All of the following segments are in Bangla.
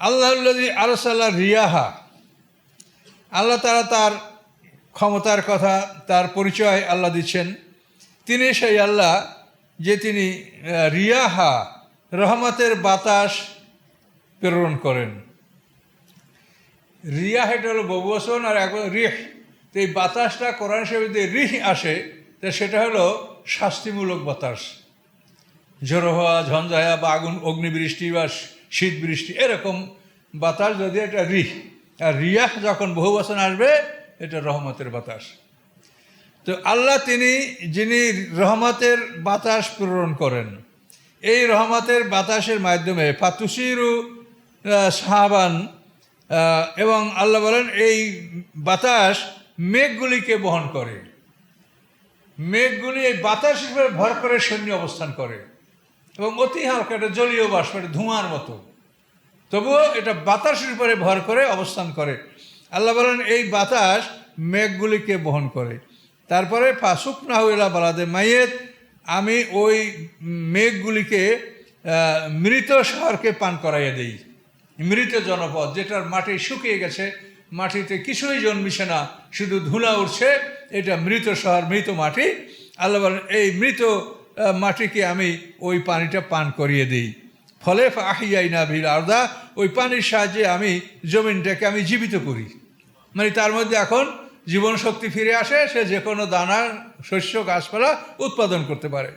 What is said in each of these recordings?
আল্লাহ আলসাল্লাহ রিয়াহা। আল্লাহ তারা তার ক্ষমতার কথা, তার পরিচয় আল্লাহ দিচ্ছেন। তিনি সেই আল্লাহ যে তিনি রিয়াহা, রহমতের বাতাস প্রেরণ করেন। রিয়া এটা হলো বহুবচন আর একবার রিহ। তো এই বাতাসটা কোরআন শরীফে রিহ আসে, তো সেটা হলো শাস্তিমূলক বাতাস। ঝোড়ো হওয়া, ঝঞ্ঝায়া বা আগুন, অগ্নিবৃষ্টি বা শীত বৃষ্টি, এরকম বাতাস যদি এটা রিহ আর রিয়াহ যখন বহু বচন আসবে, এটা রহমতের বাতাস। তো আল্লাহ তিনি, যিনি রহমতের বাতাস প্রেরণ করেন, এই রহমতের বাতাসের মাধ্যমে ফাতুসিরু সাহাবান এবং আল্লাহ বলেন, এই বাতাস মেঘগুলিকে বহন করে। মেঘগুলি এই বাতাসের উপরে ভর করে সৈন্য অবস্থান করে। এবং অতি হালকা এটা জলীয় বাষ্প এটা ধোঁয়ার মতো। তবুও এটা বাতাসের উপরে ভর করে অবস্থান করে। আল্লাহ বলেন, এই বাতাস মেঘগুলিকে বহন করে। তারপরে ফাসুক না হইলা বালাদে মাইয়েত, আমি ওই মেঘগুলিকে মৃত শহরকে পান করাইয়া দিই। মৃত জনপদ, যেটার মাটি শুকিয়ে গেছে, মাটিতে কিছুই জন্মিছে না, শুধু ধুলা উঠছে এটা মৃত শহর, মৃত মাটি। আল্লাহ বলেন, এই মৃত মাটিকে আমি ওই পানিটা পান করিয়ে দিই। ফলে আহিয়াই না ভিড় আর্দা, ওই পানির সাহায্যে আমি জমিনটাকে আমি জীবিত করি। মানে তার মধ্যে এখন জীবন শক্তি ফিরে আসে, সে যে কোনো দানা, শস্য, গাছপালা উৎপাদন করতে পারে।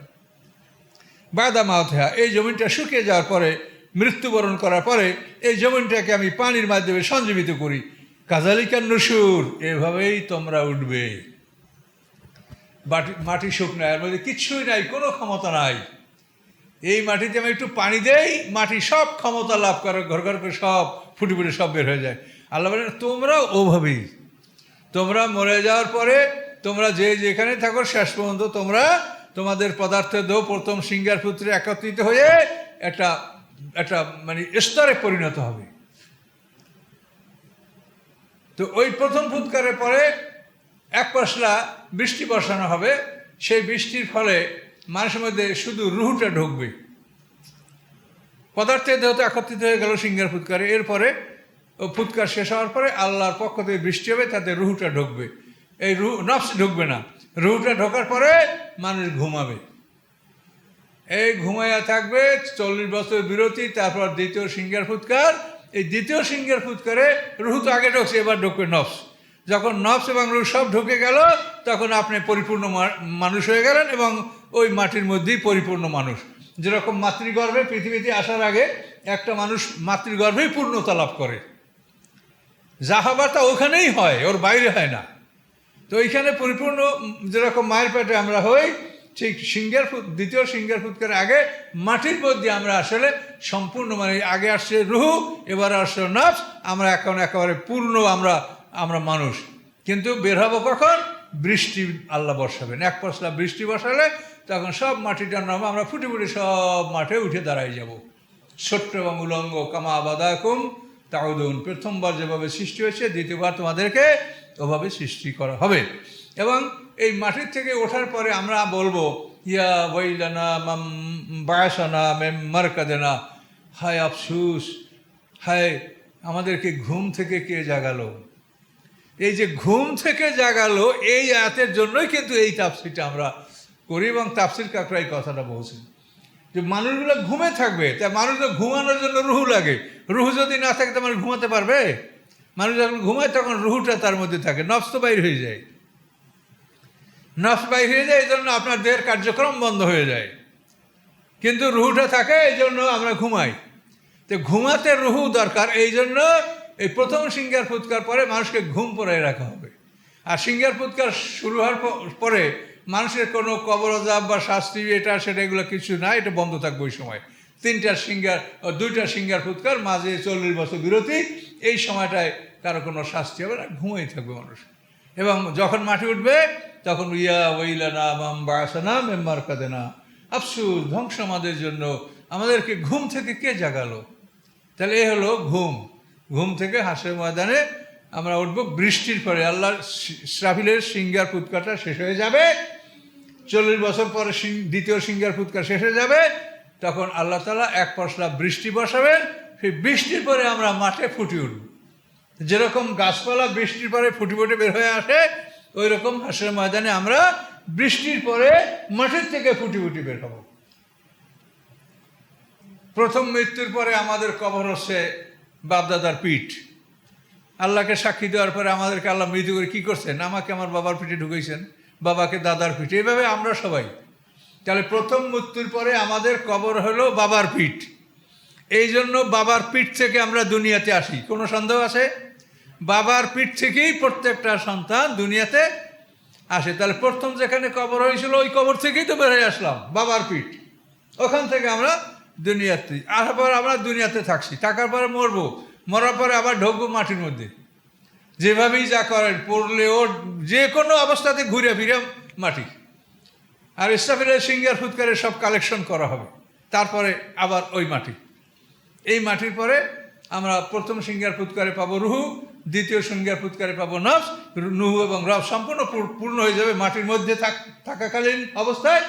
বাদা মাথা এই জমিনটা শুকিয়ে যাওয়ার পরে, মৃত্যুবরণ করার পরে, এই জমিনটাকে আমি পানির মাধ্যমে সঞ্জীবিত করি। কাজালিকার নসুর, এভাবেই তোমরা উঠবে। মাটি মাটি শুকনো এর মধ্যে কিচ্ছুই নাই, কোনো ক্ষমতা নাই। এই মাটিতে আমি একটু পানি দেই, মাটি সব ক্ষমতা লাভ করে, ঘর ঘর করে সব ফুটে ফুটে সব বের হয়ে যায়। আল্লাহ বলেন তোমরা ওভাবেই তোমরা মরে যাওয়ার পরে, তোমরা যে যেখানে থাকো, শেষ পর্যন্ত তোমরা তোমাদের পদার্থ দো প্রথম সিঙ্গার পুত্রে একত্রিত হয়ে একটা একটা মানে স্তরে পরিণত হবে। তো ওই প্রথম ফুৎকারের পরে এক পশলা বৃষ্টি বসানো হবে, সেই বৃষ্টির ফলে মানুষের মধ্যে শুধু রুহুটা ঢুকবে। পদার্থের দেহ তো একত্রিত হয়ে গেল সিঙ্গার ফুৎকারে। এরপরে ফুৎকার শেষ হওয়ার পরে আল্লাহর পক্ষ থেকে বৃষ্টি হবে, তাতে রুহুটা ঢুকবে। এই রুহ, নফস ঢুকবে না। রুহুটা ঢোকার পরে মানুষ ঘুমাবে। এই ঘুমাইয়া থাকবে চল্লিশ বছর বিরতি, তারপর দ্বিতীয় সিঙ্গার ফুৎকার। এই দ্বিতীয় সিঙ্গার ফুৎকারে রুহু তো আগে ঢুকছে, এবার ঢুকবে নফস। যখন নফস এবং রুহ সব ঢুকে গেল, তখন আপনি পরিপূর্ণ মানুষ হয়ে গেলেন এবং ওই মাটির মধ্যেই পরিপূর্ণ মানুষ। যেরকম মাতৃগর্ভে পৃথিবীতে আসার আগে একটা মানুষ মাতৃগর্ভেই পূর্ণতা লাভ করে। যা হবার তা ওখানেই হয়, ওর বাইরে হয় না। তো এইখানে পরিপূর্ণ, যেরকম মায়ের পেটে আমরা হই, ঠিক সিঙ্গার ফুট, দ্বিতীয় সিঙ্গার ফুটকার আগে মাটির মধ্যে আমরা আসলে সম্পূর্ণ মানে আগে আসছে রুহু, এবার আসছে নফস আমরা এখন একেবারে পূর্ণ আমরা আমরা মানুষ। কিন্তু বের হব কখন? বৃষ্টি আল্লাহ বসাবেন এক পশলা বৃষ্টি বসালে তখন সব মাটিটা নামে আমরা ফুটে ফুটে সব মাঠে উঠে দাঁড়াই যাব। ছোট্ট এবং উলঙ্গ, কামা আবাদাকুম তাউদুন। প্রথমবার যেভাবে সৃষ্টি হয়েছে, দ্বিতীয়বার তোমাদেরকে ওভাবে সৃষ্টি করা হবে। এবং এই মাটির থেকে ওঠার পরে আমরা বলব, ইয়া ওয়াইলানা মাম বায়াসানা মেম মারকাদেনা। হায় আফসুস, হায়, আমাদেরকে ঘুম থেকে কে জাগালো? এই যে ঘুম থেকে জাগালো, এই আয়াতের জন্যই কিন্তু এই তাপসিটা আমরা করি এবং তাপসির কাকরা এই কথাটা বলছি যে মানুষগুলো ঘুমে থাকবে, তা মানুষগুলো ঘুমানোর জন্য রুহু লাগে। রুহু যদি না থাকে, তো মানুষ ঘুমাতে পারবে? মানুষ যখন ঘুমায়, তখন রুহুটা তার মধ্যে থাকে, নফস তো বাইর হয়ে যায়। নফস বাইর হয়ে যায়, এই জন্য আপনার দেহের কার্যক্রম বন্ধ হয়ে যায়। কিন্তু রুহুটা থাকে, এই জন্য আমরা ঘুমাই। তো ঘুমাতে রুহু দরকার, এই জন্য এই প্রথম সিঙ্গার ফুৎকার পরে মানুষকে ঘুম পড়াই রাখা হবে। আর সিঙ্গার ফুৎকার শুরু হওয়ার পরে মানুষের কোনো কবরজাব বা শাস্তি, এটা, সেটা, এগুলো কিছু না এটা বন্ধ থাকবে ওই সময়। তিনটা সিঙ্গার দুইটা সিঙ্গার ফুৎকার, মাঝে চল্লিশ বছর বিরতি, এই সময়টায় কারও কোনো শাস্তি হবে না ঘুমাই থাকবে মানুষ। এবং যখন মাটি উঠবে, তখন ইয়া ওইলানা মাম বাসানা মেম্বার কাদেনা আফসুস, ধ্বংস আমাদের জন্য। আমাদেরকে ঘুম থেকে কে জাগালো? তাহলে এ হলো ঘুম। ঘুম থেকে হাসের ময়দানে আমরা উঠবো, বৃষ্টির পরে আল্লাহ শ্রাফিলের সিঙ্গার ফুৎকারটা শেষ হয়ে যাবে। চল্লিশ বছর পরে দ্বিতীয় সিঙ্গার ফুৎকার শেষ হয়ে যাবে। তখন আল্লাহ তালা এক পশলা বৃষ্টি বসাবেন। সেই বৃষ্টির পরে আমরা মাঠে ফুটে উঠব। যেরকম গাছপালা বৃষ্টির পরে ফুটি ফুটে বের হয়ে আসে ওই রকম হাসের ময়দানে আমরা বৃষ্টির পরে মাঠের থেকে ফুটি ফুটি বের হব। প্রথম মৃত্যুর পরে আমাদের কবর হচ্ছে বাপদাদার পিঠ। আল্লাহকে সাক্ষী দেওয়ার পরে আমাদেরকে আল্লাহ মৃত্যু করে কী করছেন? আমাকে আমার বাবার পিঠে ঢুকেছেন বাবাকে দাদার পিঠে। এভাবে আমরা সবাই। তাহলে প্রথম মৃত্যুর পরে আমাদের কবর হলো বাবার পিঠ। এই জন্য বাবার পিঠ থেকে আমরা দুনিয়াতে আসি। কোনো সন্দেহ আছে? বাবার পিঠ থেকেই প্রত্যেকটা সন্তান দুনিয়াতে আসে। তাহলে প্রথম যেখানে কবর হয়েছিল, ওই কবর থেকেই তো বেরিয়ে আসলাম, বাবার পিঠ। ওখান থেকে আমরা দুনিয়াতে। আসার পর আমরা দুনিয়াতে থাকছি। থাকার পরে মরবো। মরার পরে আবার ঢুকবো মাটির মধ্যে। যেভাবেই যা করেন পড়লে ওর যে কোনো অবস্থাতে ঘুরে ফিরে মাটি। আর ইস্তাফিরের সিঙ্গার ফুৎকারের সব কালেকশন করা হবে। তারপরে আবার ওই মাটি। এই মাটির পরে আমরা প্রথম সিঙ্গার ফুৎকারে পাবো রুহু, দ্বিতীয় সিঙ্গার ফুৎকারে পাবো নফস। নুহু এবং রব সম্পূর্ণ পূর্ণ হয়ে যাবে মাটির মধ্যে থাক- থাকাকালীন অবস্থায়।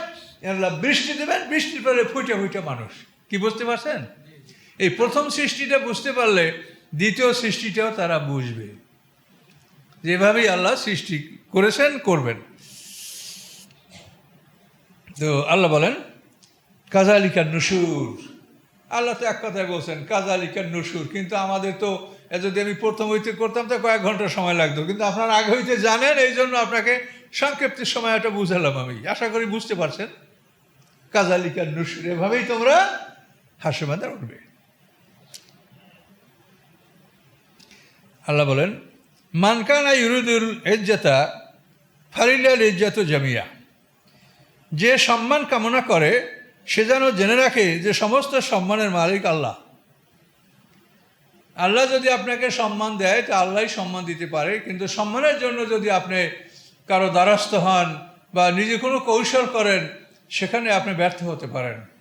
আল্লাহ বৃষ্টি দেবেন, বৃষ্টির পরে ফুটে ফুটে মানুষ। কি বুঝতে পারছেন? এই প্রথম সৃষ্টিটা বুঝতে পারলে দ্বিতীয় সৃষ্টিটাও তারা বুঝবে। যেভাবেই আল্লাহ সৃষ্টি করেছেন, করবেন। তো আল্লাহ বলেন কাজালিকার নুসুর। আল্লাহ তো এক কথায় বলছেন কাজালিকার নসুর। কিন্তু আমাদের তো যদি আমি প্রথম হইতে করতাম, তো কয়েক ঘণ্টা সময় লাগতো। কিন্তু আপনারা আগে হইতে জানেন, এই জন্য আপনাকে সংক্ষিপ্ত সময়টা বুঝালাম আমি। আশা করি বুঝতে পারছেন। কাজালিকার নুসুর, এভাবেই তোমরা হাসে মাদার উঠবে। আল্লাহ বলেন মানকানা ইউরুদুল ইজ্জাতা ফারিলাল ইজ্জাত জামিয়া। যে সম্মান কামনা করে, সে যেন জেনে রাখে যে সমস্ত সম্মানের মালিক আল্লাহ। আল্লাহ যদি আপনাকে সম্মান দেয়, তা আল্লাহই সম্মান দিতে পারে। কিন্তু সম্মানের জন্য যদি আপনি কারও দ্বারস্থ হন বা নিজে কোনো কৌশল করেন, সেখানে আপনি ব্যর্থ হতে পারেন।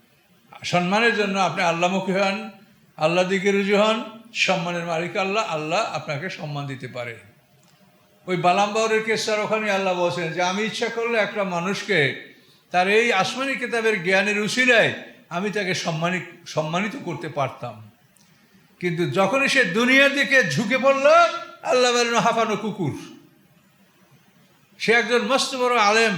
সম্মানের জন্য আপনি আল্লাহমুখী হন, আল্লাহ দিকে রুজু হন, সম্মানের মালিক আল্লাহ আল্লাহ আপনাকে সম্মান দিতে পারে। ওই বালামবাউরের কেসার ওখানে আল্লাহ বলছেন যে, আমি ইচ্ছা করলে একটা মানুষকে তার এই আসমানি কিতাবের জ্ঞানের উশিলায় আমি তাকে সম্মানিত সম্মানিত করতে পারতাম। কিন্তু যখনই সে দুনিয়ার দিকে ঝুঁকে পড়ল, আল্লাহ বলেন, হাফানো কুকুর। সে একজন মস্ত বড় আলেম।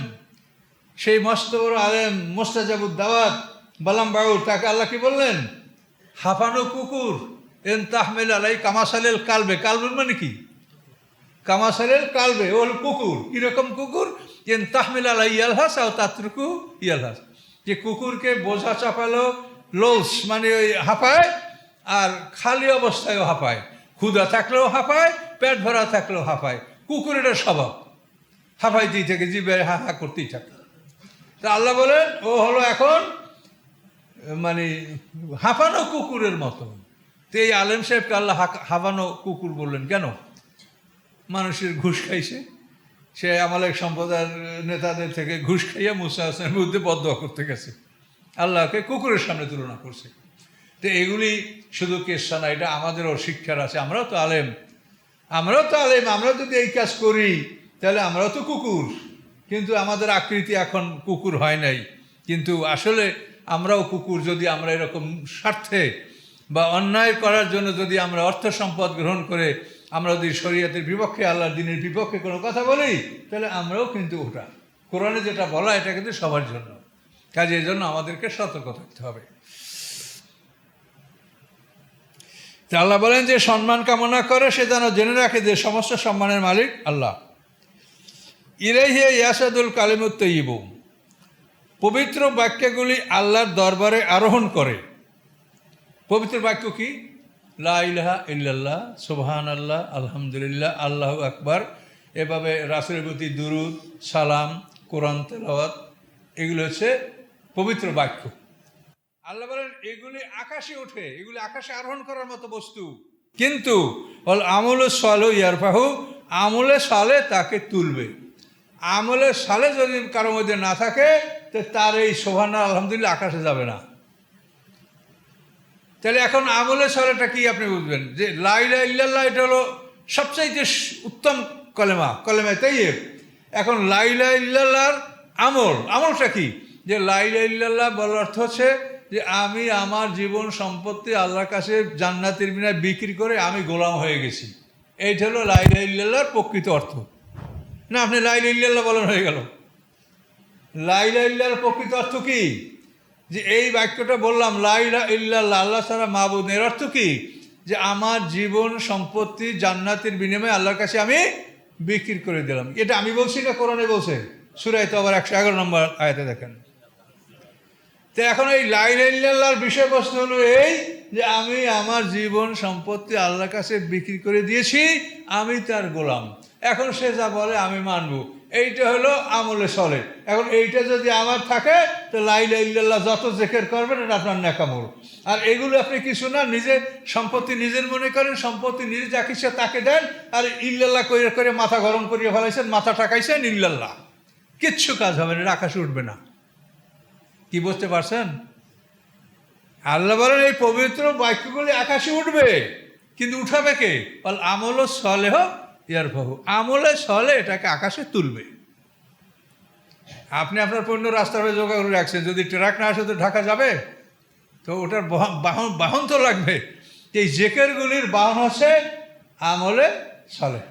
সেই মস্ত বড় আলেম মোস্তাজাবুদ দাওয়াত বালাম বাউর তাকে আল্লাহ কি বললেন? হাফানো কুকুর, এন তাহমেল আলাই কামাসালেল কালবে। কালবের মানে কি? কামাসালেল কালবে ও কুকুর, কীরকম কুকুর? এন তাহমেল আলাই ইয়ালহাস আর তাত্রুকু ইয়ালহাস। যে কুকুরকে বোঝা চাপালো, লোস মানে ওই হাঁপায়, আর খালি অবস্থায়ও হাঁপায়। ক্ষুধা থাকলেও হাঁপায়, পেট ভরা থাকলেও হাঁপায়। কুকুরের স্বভাব। হাঁপাইতেই থাকে জিবে হা হা করতেই থাকে। তা আল্লাহ বলেন ও হলো এখন মানে হাঁপানো কুকুরের মতো। তো এই আলেম সাহেবকে আল্লাহ হাঁপানো কুকুর বললেন, কেন? মানুষের ঘুষ খাইছে। সে আমালেক সম্প্রদায়ের নেতাদের থেকে ঘুষ খাইয়া মুসা হাসানের বিরুদ্ধে বদ্ধ করতে গেছে। আল্লাহকে কুকুরের সামনে তুলনা করছে। তো এগুলি শুধু কেসা না, এটা আমাদেরও শিক্ষার আছে। আমরাও তো আলেম। আমরাও তো আলেম আমরা যদি এই কাজ করি, তাহলে আমরাও তো কুকুর। কিন্তু আমাদের আকৃতি এখন কুকুর হয় নাই। কিন্তু আসলে আমরাও কুকুর যদি আমরা এরকম স্বার্থে বা অন্যায় করার জন্য যদি আমরা অর্থ সম্পদ গ্রহণ করে আমরা যদি শরীয়তের বিপক্ষে, আল্লাহর দিনের বিপক্ষে কোনো কথা বলি, তাহলে আমরাও কিন্তু ওটা। কোরআনে যেটা বলা, এটা কিন্তু সবার জন্য। কাজে এই জন্য আমাদেরকে সতর্ক থাকতে হবে। তা আল্লাহ বলেন যে, সম্মান কামনা করে, সে যেন জেনে রাখে যে সমস্ত সম্মানের মালিক আল্লাহ। ইরাইহে ইয়াসাদুল কালিমুত ইবু পবিত্র বাক্যগুলি আল্লাহর দরবারে আরোহণ করে। পবিত্র বাক্য কি? লা ইলাহা ইল্লাল্লাহ সুবহান আল্লাহ আলহামদুলিল্লাহ, আল্লাহ আকবার। এভাবে রাসুলের প্রতি দুরুদ, সালাম, কোরআন, তেলাওয়াত, এগুলো হচ্ছে পবিত্র বাক্য। আল্লাহ বলেন, এগুলি আকাশে ওঠে এগুলি আকাশে আরোহণ করার মতো বস্তু। কিন্তু আমলে সালো ইয়ারফাহু, আমলে সালে তাকে তুলবে। আমলে সালে যদি কারোর মধ্যে না থাকে, তো তার এই সোহানা আলহামদুলিল্লাহ আকাশে যাবে না। তাহলে এখন আমলে সালেটা কি আপনি বুঝবেন? যে লাইলা ইল্লাল্লাহ, এটা হলো সবচাইতে উত্তম কলেমা কলেমা তাই এখন লাইলা ইল্লাল্লাহর আমল, আমলটা কি? যে লাইলা ইল্লাল্লাহ বলার অর্থ হচ্ছে যে আমি আমার জীবন সম্পত্তি আল্লাহর কাছে জান্নাতের বিনায় বিক্রি করে আমি গোলাম হয়ে গেছি। এইটা হলো লাইলা ইল্লাল্লাহর প্রকৃত অর্থ। না, আপনি লাইলা ইল্লাল্লাহ বলেন হয়ে গেল। লাইলা ইল্লাহর প্রকৃত অর্থ কি? যে এই বাক্যটা বললাম লাইলা ইল্লাল্লাহ আল্লাহ ছাড়া মাহবুদ এর অর্থ কি? যে আমার জীবন সম্পত্তি জান্নাতের বিনিময়ে আল্লাহর কাছে আমি বিক্রি করে দিলাম। এটা আমি বলছি না, কোরআনে বলছে? সুরাই তো আবার একশো এগারো নম্বর আয়তে দেখেন। তো এখন এই লাইলার বিষয়বস্তু হলো এই যে আমি আমার জীবন সম্পত্তি আল্লাহর কাছে বিক্রি করে দিয়েছি, আমি তার গোলাম। এখন সে যা বলে আমি মানব। এইটা হলো আমলে চলে এখন এইটা যদি আমার থাকে, তো লাইলা ইল্লাল্লাহ যত জেকের করবেন, এটা আপনার নেকামল আর এগুলো আপনি কিছু না, নিজে সম্পত্তি নিজের মনে করেন, সম্পত্তি নিজে যা কিছু তাকে দেন, আর ইল্লাল্লাহ করে করে মাথা গরম করিয়ে ফেলাইছেন, মাথা টাকাইছেন ইল্লাল্লাহ। কিচ্ছু কাজ হবে না আকাশে উঠবে না। কি বুঝতে পারছেন? আল্লাহ বলেন, এই পবিত্র বাক্যগুলি আকাশে উঠবে, কিন্তু উঠাবে কে? আমল সলেহ ইয়ার বহু আমলে সলে এটাকে আকাশে তুলবে। আপনি আপনার পণ্য রাস্তার হয়ে জোগাড় করে রাখছেন, যদি ট্রাক না আসে তো ঢাকা যাবে? তো ওটার বাহন বাহন তো লাগবে। এই জেকেরগুলির বাহন হচ্ছে আমলে সলে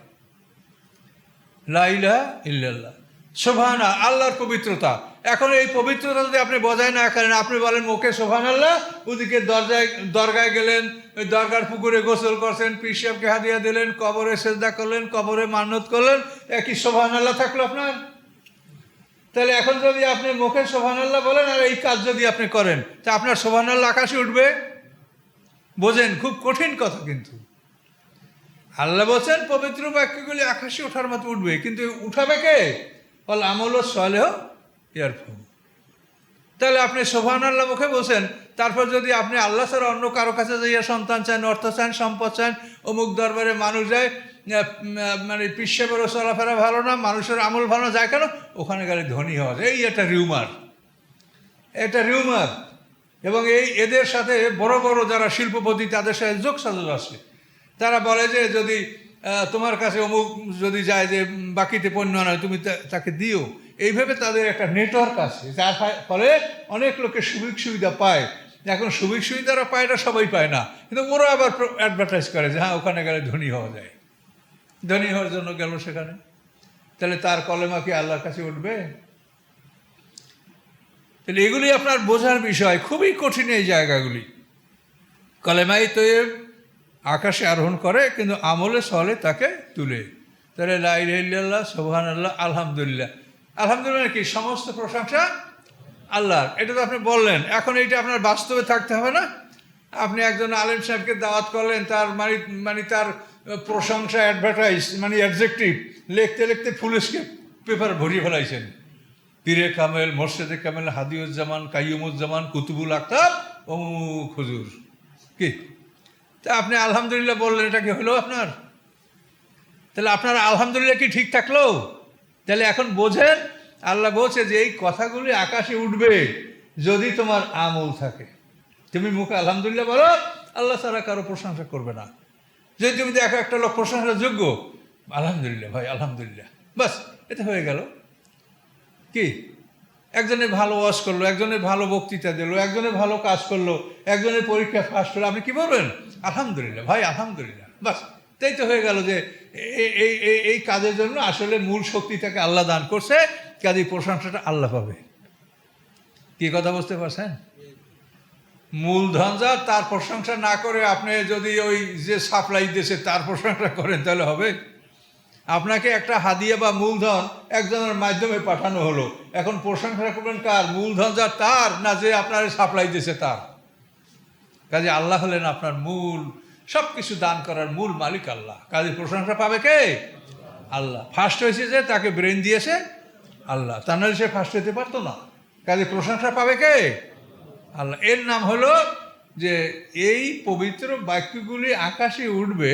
লাইলা ইল্লাল্লাহ। শোভানা আল্লাহর পবিত্রতা। এখন এই পবিত্রতা যদি আপনি বজায় না করেন, আপনি বলেন, মুখে শোভান আল্লাহ ওদিকে দরজায় দরগায় গেলেন, ওই দরগার পুকুরে গোসল করছেন পিসাবকে হাদিয়া দিলেন, কবরে সেজদা করলেন, কবরে মান্নত করলেন, একই শোভান আল্লাহ থাকল আপনার? তাহলে এখন যদি আপনি মুখে শোভান আল্লাহ বলেন, আর এই কাজ যদি আপনি করেন, তা আপনার শোভান আল্লাহ আকাশে উঠবে? বোঝেন, খুব কঠিন কথা কিন্তু। আল্লাহ বলছেন, পবিত্র বাক্যগুলি আকাশে ওঠার মতো উঠবে, কিন্তু উঠাবে কে? বল আমল সলেহ ইয়ার ফল তাহলে আপনি সোভান আল্লাহ মুখে বসেন তারপর যদি আপনি আল্লাহ ছাড়া অন্য কারও কাছে যাইয়া সন্তান চান, অর্থ চান, সম্পদ চান, অমুক দরবারে মানুষ যায় মানে পিসেবেরও চলাফেরা ভালো না, মানুষের আমল ভালো যায় কেন? ওখানে গেলে ধনী হওয়া যায়। এই একটা রিউমার এটা রিউমার এবং এই এদের সাথে বড় বড় যারা শিল্পপতি, তাদের সাথে যোগ সাজল আছে। তারা বলে যে যদি তোমার কাছে অমুক যদি যায় যে বাকিতে পণ্য আনায়, তুমি তাকে দিও। এইভাবে তাদের একটা নেটওয়ার্ক আছে, যার ফলে অনেক লোকে সুযোগ সুবিধা পায়। এখন সুযোগ সুবিধারা পায় না, সবাই পায় না। কিন্তু ওরা আবার অ্যাডভার্টাইজ করে যে হ্যাঁ ওখানে গেলে ধনী হওয়া যায়। ধনী হওয়ার জন্য গেল সেখানে। তাহলে তার কলেমা কি আল্লাহর কাছে উঠবে? তাহলে এগুলি আপনার বোঝার বিষয়। খুবই কঠিন এই জায়গাগুলি। কলেমাই তৈব আকাশে আরোহণ করে, কিন্তু আমলে সলে তাকে তুলে। তাহলে লাইল্লাহ সোহান আল্লাহ আলহামদুলিল্লাহ। আলহামদুলিল্লাহ কি, সমস্ত প্রশংসা আল্লাহর। এটা তো আপনি বললেন, এখন এইটা আপনার বাস্তবে থাকতে হবে না? আপনি একজন আলেম সাহেবকে দাওয়াত করলেন, তার মানে মানে তার প্রশংসা অ্যাডভার্টাইজ মানে অ্যাডজেক্টিভ লিখতে লিখতে ফুলেসকে পেপার ভরিয়ে ফেলাইছেন। পীরে কামেল, মোর্শেদে কামেল, হাদিউজ্জামান, কাইয়ুমুজ্জামান, কুতুবুল আক্তার অমুক হুজুর। কি? তা আপনি আলহামদুলিল্লাহ বললেন, এটা কি হলো আপনার? তাহলে আপনার আলহামদুলিল্লাহ কি ঠিক থাকল? তাহলে এখন বোঝেন, আল্লাহ বলছে যে এই কথাগুলি আকাশে উঠবে যদি তোমার আমল থাকে। তুমি মুখে আলহামদুলিল্লাহ বলো, আল্লাহ ছাড়া কারও প্রশংসা করবে না। যদি তুমি দেখো একটা লোক প্রশংসার যোগ্য আলহামদুলিল্লাহ ভাই, আলহামদুলিল্লাহ। বাস, এটা হয়ে গেল। কি? একজনের ভালো ওয়াশ করল একজনের ভালো বক্তৃতা দিল একজনের ভালো কাজ করল, একজনের পরীক্ষা ফার্স্ট হলো। আপনি কি বলবেন? আলহামদুলিল্লাহ, ভাই, আলহামদুলিল্লাহ। বাস তাই তো হয়ে গেল যে এই- এই এই কাজের জন্য আসলে মূল শক্তিটাকে আল্লাহ দান করছে, কাজে প্রশংসাটা আল্লাহ পাবে। কি কথা বুঝতে পারছেন? মূলধন যা তার প্রশংসা না করে আপনি যদি ওই যে সাপ্লাই দিয়েছে তার প্রশংসা করেন, তাহলে হবে। আপনাকে একটা হাদিয়া বা মূলধন একজনের মাধ্যমে পাঠানো হলো। এখন প্রশংসা করবেন কার? মূলধন যা তার, না যে আপনার সাপ্লাই দিয়েছে তার। কাজে আল্লাহ হলেন আপনার মূল সব কিছু দান করার মূল মালিক আল্লাহ। কাজে প্রশংসা পাবে কে? আল্লাহ। ফার্স্ট হয়েছে যে তাকে ব্রেন দিয়েছে আল্লাহ। তা নাহলে সে ফার্স্ট হতে পারতো না। কাজে প্রশংসা পাবে কে? আল্লাহ। এর নাম হলো যে এই পবিত্র বাক্যগুলি আকাশে উঠবে,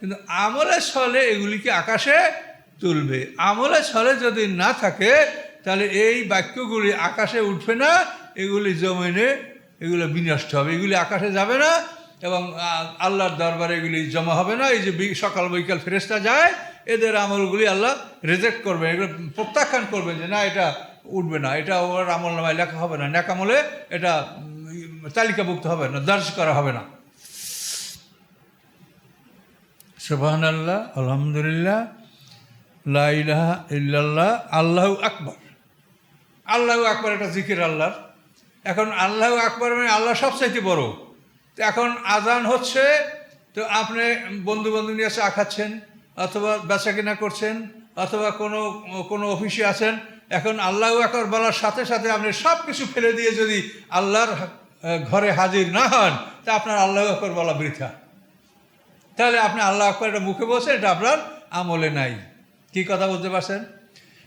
কিন্তু আমলের ছলে এগুলিকে আকাশে তুলবে। আমলের ছলে যদি না থাকে, তাহলে এই বাক্যগুলি আকাশে উঠবে না, এগুলি জমিনে, এগুলো বিনষ্ট হবে। এগুলি আকাশে যাবে না এবং আল্লাহর দরবারে এগুলি জমা হবে না। এই যে সকাল বৈকাল ফেরেস্তা যায়, এদের আমলগুলি আল্লাহ রেজেক্ট করবে। এগুলো প্রত্যাখ্যান করবেন যে, না, এটা উঠবে না, এটা ওর আমল নামায় লেখা হবে না। ন্যাকামলে এটা তালিকাভুক্ত হবে না, দর্জ করা হবে না। সুবাহান আল্লাহ আলহামদুলিল্লাহ লাইলাহা ইল্লাল্লাহ, আল্লাহ আকবর। আল্লাহ আকবর একটা জিকির আল্লাহর। এখন আল্লাহ আকবর মানে আল্লাহ সবচাইতে বড়। এখন আজান হচ্ছে, তো আপনি বন্ধু বান্ধব নিয়ে চা খাচ্ছেন, অথবা বেচা কিনা করছেন, অথবা কোনো কোনো অফিসে আছেন, এখন আল্লাহ আকবর বলার সাথে সাথে আপনি সব কিছু ফেলে দিয়ে যদি আল্লাহর ঘরে হাজির না হন, তা আপনার আল্লাহ আকবর বলা বৃথা। তাহলে আপনি আল্লাহ আকবর এটা মুখে বসে এটা আপনার আমলে নাই। কি কথা বলতে পারছেন?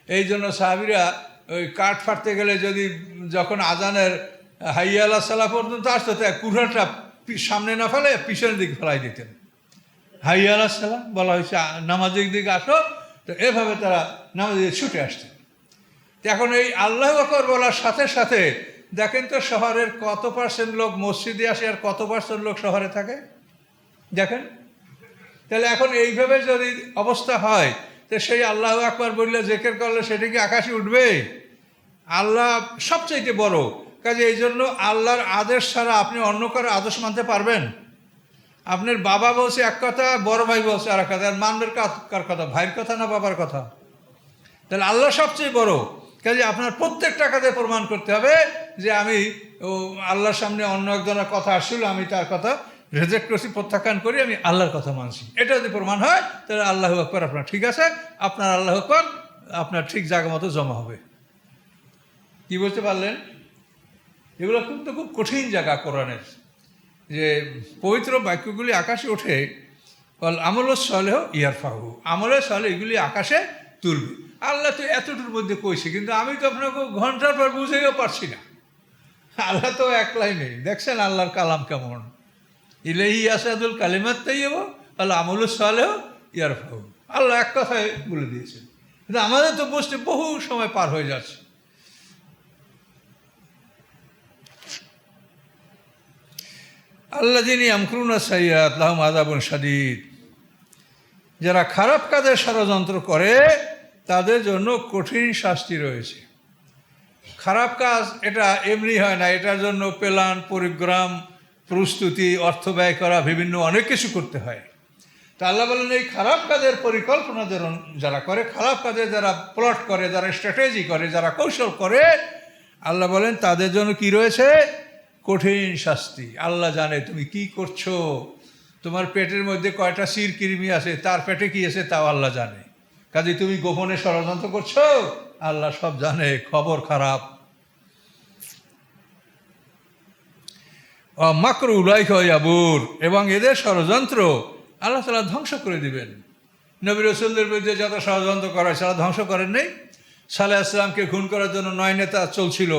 এই জন্য সাহাবিরা ওই কাঠ ফাটতে গেলে যদি যখন আজানের হাইয়া আল্লাহ সাল্লাহ পর্যন্ত আসতো, তা কুড়াটা সামনে না ফেলে পিছনের দিকে ফেলাই দিতেন। হাইয়া আল্লাহ সাল্লাম বলা হয়েছে নামাজের দিকে আসো। তো এভাবে তারা নামাজের ছুটে আসতেন। এখন এই আল্লাহ আকবর বলার সাথে সাথে দেখেন তো শহরের কত পার্সেন্ট লোক মসজিদে আসে আর কত পার্সেন্ট লোক শহরে থাকে? দেখেন। তাহলে এখন এইভাবে যদি অবস্থা হয়, তো সেই আল্লাহ আকবর বললে জেকের করলে সেটা কি আকাশে উঠবে? আল্লাহ সবচাইতে বড় কাজে এই জন্য আল্লাহর আদেশ ছাড়া আপনি অন্য কারও আদেশ মানতে পারবেন। আপনার বাবা বলছে এক কথা, বড় ভাই বলছে আর এক কথা। আর মানবের কার কথা? ভাইয়ের কথা না বাবার কথা? তাহলে আল্লাহ সবচেয়ে বড়। কাজে আপনার প্রত্যেক টাকাতে প্রমাণ করতে হবে যে আমি, ও, আল্লাহর সামনে অন্য একজনের কথা আসছিল, আমি তার কথা রেজেক্ট করছি, প্রত্যাখ্যান করি, আমি আল্লাহর কথা মানছি। এটা যদি প্রমাণ হয়, তাহলে আল্লাহ আকবর আপনার ঠিক আছে। আপনার আল্লাহ আকবর আপনার ঠিক জায়গা মতো জমা হবে। কি বলতে পারলেন? এগুলো কিন্তু খুব কঠিন জায়গা কোরআনের। যে পবিত্র বাক্যগুলি আকাশে ওঠে, বল আমল সলেহ ইয়ারফাহু। আমলের সলে এগুলি আকাশে তুলবে। আল্লাহ তো এতটুর মধ্যে কইছে, কিন্তু আমি তো আপনাকে ঘণ্টার পর বুঝেও পারছি না। আল্লাহ তো এক লাইনে, দেখছেন আল্লাহর কালাম কেমন? ইলেহি আসাদুল কালিমাত তাইব আল্লাহ আমল সলেহ ইয়ারফাহু। আল্লাহ এক কথায় বলে দিয়েছেন। কিন্তু আমাদের তো বুঝতে বহু সময় পার হয়ে যাচ্ছে। আল্লাহ যিনি আমক্রুনা সাইয়াদ লাহম আদাবন সাদিদ যারা খারাপ কাজের ষড়যন্ত্র করে, তাদের জন্য কঠিন শাস্তি রয়েছে। খারাপ কাজ এটা এমনি হয় না, এটার জন্য প্ল্যান, পরিগ্রাম, প্রস্তুতি, অর্থ ব্যয় করা, বিভিন্ন অনেক কিছু করতে হয়। তা আল্লাহ বলেন, এই খারাপ কাজের পরিকল্পনা যারা করে, খারাপ কাজে যারা প্লট করে, যারা স্ট্র্যাটেজি করে, যারা কৌশল করে, আল্লাহ বলেন, তাদের জন্য কি রয়েছে? কঠিন শাস্তি। আল্লাহ জানে তুমি কি করছ। তোমার পেটের মধ্যে কয়টা সির কৃমি আছে, তার পেটে কি আছে তাও আল্লাহ জানে। কাজে তুমি গোপনে ষড়যন্ত্র করছ? আল্লাহ সব জানে, খবর খারাপ। মাকর উলাই ইয়াবুর। এবং এদের ষড়যন্ত্র আল্লাহ তালা ধ্বংস করে দিবেন। নবী রসুলদের বিরুদ্ধে যত ষড়যন্ত্র করা সেটা ধ্বংস করেন নেই। সালাহ আসলামকে খুন করার জন্য নয় নেতা চলছিল।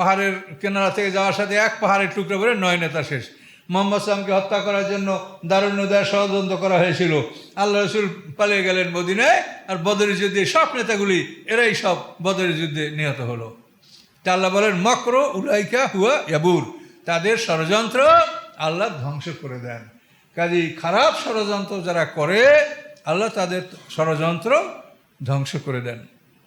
পাহাড়ের কেনারা থেকে যাওয়ার সাথে এক পাহাড়ের টুকরো করে নয় নেতা শেষ। মোহাম্মদ সালামকে হত্যা করার জন্য দারুণ উদয় ষড়যন্ত্র করা হয়েছিল। আল্লাহ রসুল পালিয়ে গেলেন মদিনায়, আর বদরের যুদ্ধে সব নেতাগুলি, এরাই সব বদরের যুদ্ধে নিহত হলো। তা আল্লাহ বলেন, মক্র উলাইকা হুয়া ইয়াবুর। তাদের ষড়যন্ত্র আল্লাহ ধ্বংস করে দেন। কাজী খারাপ ষড়যন্ত্র যারা করে, আল্লাহ তাদের ষড়যন্ত্র ধ্বংস করে দেন।